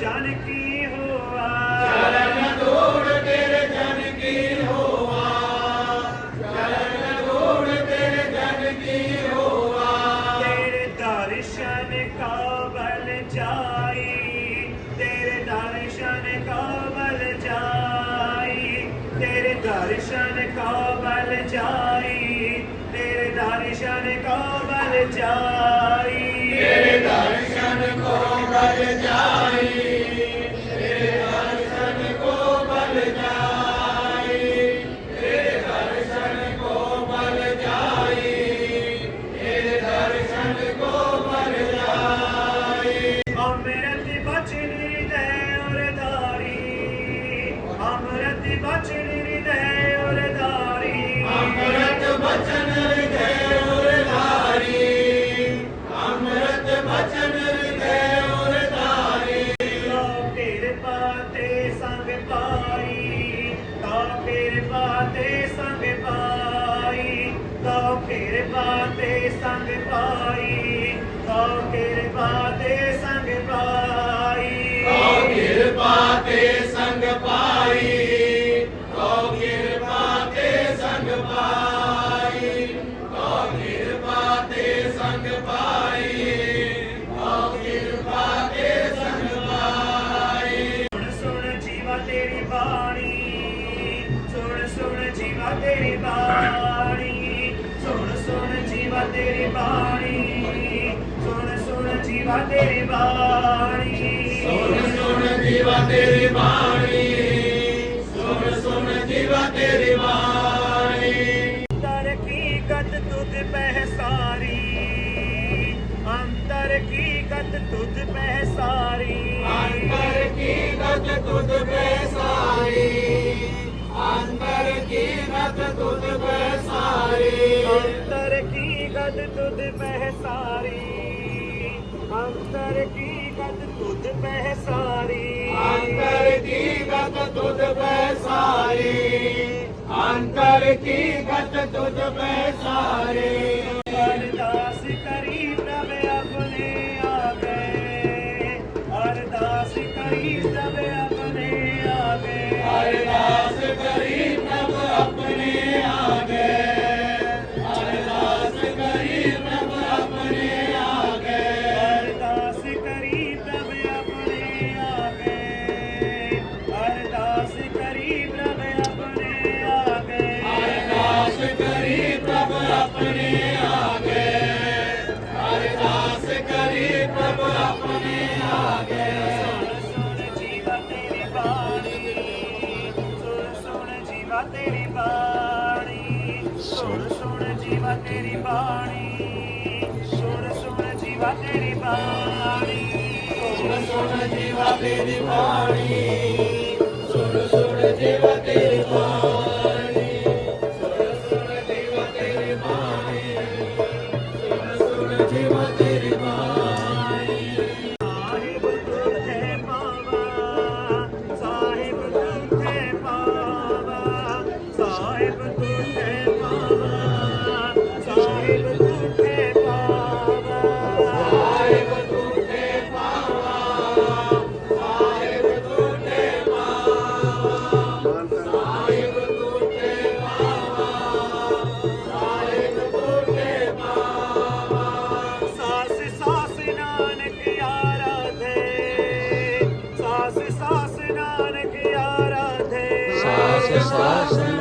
जान की हुआ तेरे दर्शन का जाई। तेरे दर्शन का जाई। तेरे दर्शन का जाई। दर्शन जाई। ਕਿਰਪਾ ਤੇ ਸੰਗ ਪਾਈ ਤਾ ਕਿਰਪਾ ਤੇ ਸੰਗ ਪਾਈ। ਕੋ ਕਿਰਪਾ ਤੇ ਸੁਣ ਤੇਰੀ ਬਾਣੀ ਸੁਣ ਸੁਣ ਜੀਵਾ ਤੇਰੀ ਬਾਣੀ ਸੁਣ ਸੁਣ ਜੀਵਾ ਤੇਰੀ ਬਾਣੀ ਅੰਤਰ ਕੀ ਗਤ ਤੁਧ ਪਹਿਸਾਰੀ ਅੰਤਰ ਕੀ ਗਤ ਤੁਧ ਪਹਿਸਾਰੀ ਅੰਤਰ ਕੀ ਗਤ ਤੁਧ ਪੈਸਾਰੀ ਪੈ ਸਾਰੀ ਅੰਤਰ ਕੀ ਗਤ ਤੁਧ ਪੈ ਸਾਰੀ ਅੰਤਰ ਕੀ ਗਤ ਤੁਧ ਪੈ ਸਾਰੀ तेरी बाणी सोड सोड जीवा तेरी बाणी सोड सोड जीवा तेरी बाणी सोड सोड जीवा तेरी बाणी सोड सोड जीवा तेरी बाणी सोड सोड जीवा तेरी Christ.